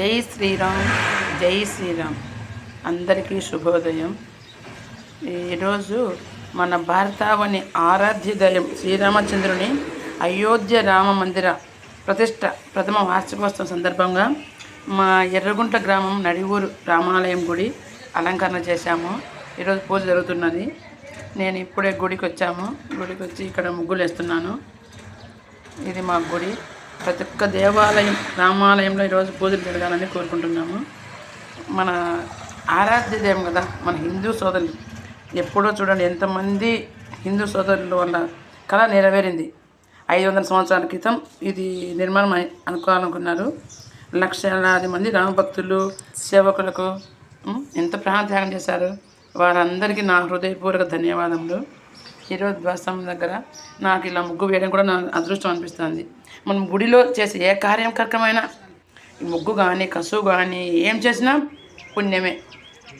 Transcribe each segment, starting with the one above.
జై శ్రీరామ్ జై శ్రీరామ్. అందరికీ శుభోదయం. ఈరోజు మన భారతావని ఆరాధ్యదయం శ్రీరామచంద్రుని అయోధ్య రామ మందిర ప్రతిష్ట ప్రథమ వార్షికోత్సవం సందర్భంగా మా ఎర్రగుంట గ్రామం నడివూరు రామాలయం గుడి అలంకరణ చేశాము. ఈరోజు పూజ జరుగుతున్నది. నేను ఇప్పుడే గుడికి వచ్చాము గుడికి వచ్చి ఇక్కడ ముగ్గులు వేస్తున్నాను ఇది మా గుడి. ప్రతి ఒక్క దేవాలయం రామాలయంలో ఈరోజు పూజలు జరగాలని కోరుకుంటున్నాము. మన ఆరాధ్య దేవం కదా మన హిందూ సోదరులు. ఎప్పుడో చూడండి ఎంతమంది హిందూ సోదరుల వల్ల కళ నెరవేరింది. ఐదు వందల సంవత్సరాల క్రితం ఇది నిర్మాణం అనుకోవాలనుకున్నారు. లక్షలాది మంది రామభక్తులు సేవకులకు ఎంత ఎంత ప్రాణత్యాగం చేశారు. వారందరికీ నా హృదయపూర్వక ధన్యవాదములు. ఈరోజు ధ్వసం దగ్గర నాకు ఇలా ముగ్గు వేయడం కూడా నా అదృష్టం అనిపిస్తుంది. మనం గుడిలో చేసే ఏ కార్యక్రమైనా ముగ్గు కానీ కసువు కానీ ఏం చేసినా పుణ్యమే.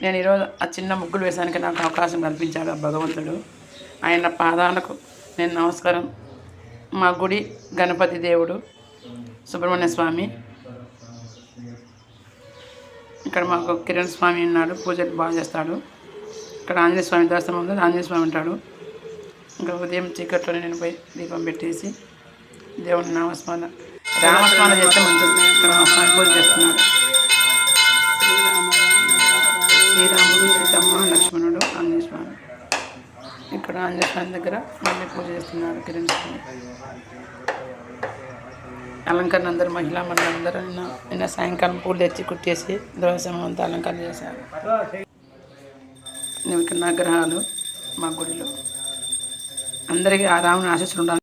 నేను ఈరోజు ఆ చిన్న ముగ్గులు వేసానికి నాకు అవకాశం కల్పించాడు ఆ భగవంతుడు. ఆయన పాదాలకు నేను నమస్కారం. మా గుడి గణపతి దేవుడు సుబ్రహ్మణ్య స్వామి. ఇక్కడ మాకు కిరణ్ స్వామి ఉన్నాడు పూజలు బాగా చేస్తాడు. ఇక్కడ ఆంజనేయ స్వామి దర్శనం ఉంది ఆంజనేయ స్వామి ఉంటాడు. ఇంకా ఉదయం చీకట్లో నేను పోయి దీపం పెట్టేసి దేవుని నామస్మరణ. రామస్మరణ చేస్తే మంచిది. ఇక్కడ పూజ చేస్తున్నాడు శ్రీరాముడు సీతమ్మ లక్ష్మణుడు ఆంజనేయస్వామి. ఇక్కడ ఆంజనేయస్వామి దగ్గర మళ్ళీ పూజ చేస్తున్నాడు కిరణ్ స్వామి. అలంకరణ అందరూ మహిళా మండలందరూ నిన్న నిన్న సాయంకాలం పూలు తెచ్చి కుట్టేసి ద్రవసమం అంతా అలంకరణ చేశారు. నేను ఇక్కడ నగరహాలు మా గుడిలో. అందరికీ ఆ రాముని ఆశిస్తుండాలి ఉండాలి.